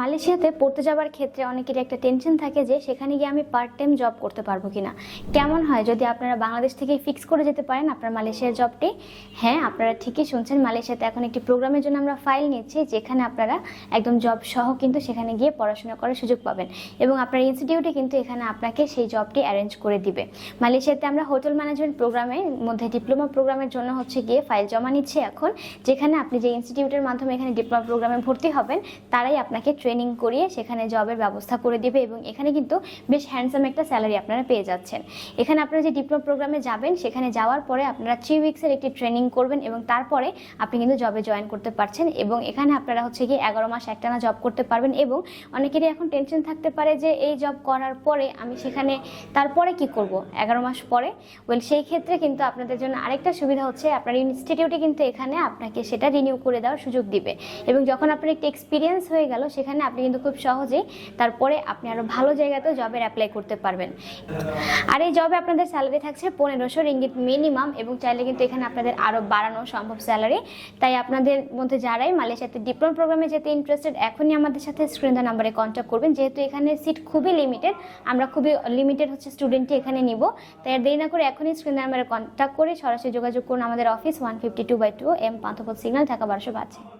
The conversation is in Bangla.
মালয়েশিয়াতে পড়তে যাওয়ার ক্ষেত্রে অনেকেরই একটা টেনশন থাকে যে সেখানে গিয়ে আমি পার্ট টাইম জব করতে পারব কিনা। কেমন হয়? যদি আপনারা বাংলাদেশ থেকে ফিক্স করে যেতে পারেন আপনার মালয়েশিয়ার জবটি হ্যাঁ আপনারা ঠিকই শুনছেন, মালয়েশিয়াতে এখন একটি প্রোগ্রামের জন্য আমরা ফাইল নিচ্ছি যেখানে আপনারা একদম জব সহ কিন্তু সেখানে গিয়ে পড়াশোনা করার সুযোগ পাবেন এবং আপনার ইনস্টিটিউটে কিন্তু এখানে আপনাকে সেই জবটি অ্যারেঞ্জ করে দিবে। মালয়েশিয়াতে আমরা হোটেল ম্যানেজমেন্ট প্রোগ্রামের মধ্যে ডিপ্লোমা প্রোগ্রামের জন্য হচ্ছে গিয়ে ফাইল জমা নিচ্ছে এখন, যেখানে আপনি যে ইনস্টিটিউটের মাধ্যমে এখানে ডিপ্লোমা প্রোগ্রামে ভর্তি হবেন, তারাই আপনাকে ট্রেনিং করিয়ে সেখানে জবের ব্যবস্থা করে দেবে এবং এখানে কিন্তু বেশ হ্যান্ডসাম একটা স্যালারি আপনারা পেয়ে যাচ্ছেন। এখানে আপনারা যে ডিপ্লোমা প্রোগ্রামে যাবেন, সেখানে যাওয়ার পরে আপনারা থ্রি উইক্সের একটি ট্রেনিং করবেন এবং তারপরে আপনি কিন্তু জবে জয়েন করতে পারছেন এবং এখানে আপনারা হচ্ছে গিয়ে এগারো মাস একটানা জব করতে পারবেন এবং অনেকেরই এখন টেনশন থাকতে পারে যে এই জব করার পরে আমি সেখানে তারপরে কি করব? এগারো মাস পরে? ওয়েল সেই ক্ষেত্রে কিন্তু আপনাদের জন্য আরেকটা সুবিধা হচ্ছে আপনার ইনস্টিটিউটে কিন্তু এখানে আপনাকে সেটা রিনিউ করে দেওয়ার সুযোগ দিবে। এবং যখন আপনার একটি এক্সপিরিয়েন্স হয়ে গেল, সেখানে আপনি কিন্তু খুব সহজেই তারপরে আপনি আরও ভালো জায়গাতেও জবের অ্যাপ্লাই করতে পারবেন। আর এই জবে আপনাদের স্যালারি থাকছে পনেরোশো রিঙ্গিত মিনিমাম এবং চাইলে কিন্তু এখানে আপনাদের আরও বাড়ানো সম্ভব স্যালারি তাই আপনাদের মধ্যে যারাই মালয়েশিয়াতে ডিপ্লোমা প্রোগ্রামে যেতে ইন্টারেস্টেড এখনই আমাদের সাথে স্ক্রিন নাম্বারে কন্ট্যাক্ট করবেন। যেহেতু এখানে সিট খুবই লিমিটেড আমরা খুবই লিমিটেড হচ্ছে স্টুডেন্টই এখানে নিব। তাই আর দেরি না করে এখনই স্ক্রিন নাম্বারে কন্ট্যাক্ট করে সরাসরি যোগাযোগ করুন আমাদের office one fifty two by two M Panthapath signal Dhaka বারোশো পাচ্ছে